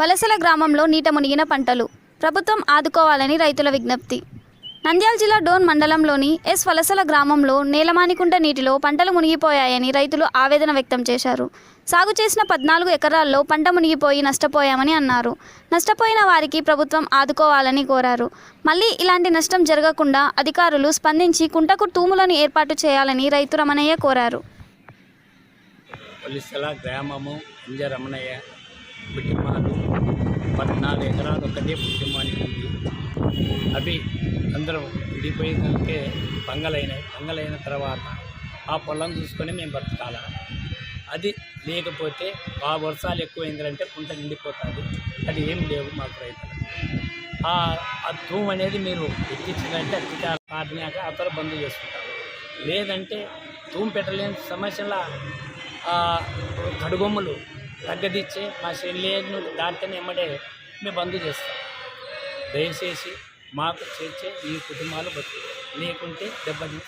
వలసల గ్రామంలో నీట మునిగిన పంటలు. ప్రభుత్వం ఆదుకోవాలని రైతుల విజ్ఞప్తి. నంద్యాల జిల్లా డోన్ మండలంలోని ఎస్ వలసల గ్రామంలో నేలమానికుంట నీటిలో పంటలు మునిగిపోయాయని రైతులు ఆవేదన వ్యక్తం చేశారు. సాగు చేసిన పద్నాలుగు ఎకరాల్లో పంట మునిగిపోయి నష్టపోయామని అన్నారు. నష్టపోయిన వారికి ప్రభుత్వం ఆదుకోవాలని కోరారు. మళ్ళీ ఇలాంటి నష్టం జరగకుండా అధికారులు స్పందించి కుంటకు తూములను ఏర్పాటు చేయాలని రైతు రమణయ్య కోరారు. వలసల గ్రామము రమణయ్య ఒక్కటే కుటుంబానికి ఉంది అవి అందరం విడిపోయినాకే పంగలైనాయి పంగలైన తర్వాత ఆ పొలం చూసుకొని మేము బ్రతకాల అది లేకపోతే ఆ వర్షాలు ఎక్కువైందంటే కుంట నిండిపోతుంది. అది ఏం లేవు మాకు రైతులు ఆ ఆ అనేది మీరు ఎక్కించిందంటే అతిగా కాటినాక అతను బంద్ చేసుకుంటారు. లేదంటే తూము పెట్టలేని సమస్యల కడుగొమ్మలు తగ్గదిచ్చే మా శరీరం దాటితేనే ఎమ్మడే మేము బంద్ చేస్తాం. దయచేసి మాకు చేర్చే ఈ కుటుంబాలు బతుకు. లేకుంటే దెబ్బతిని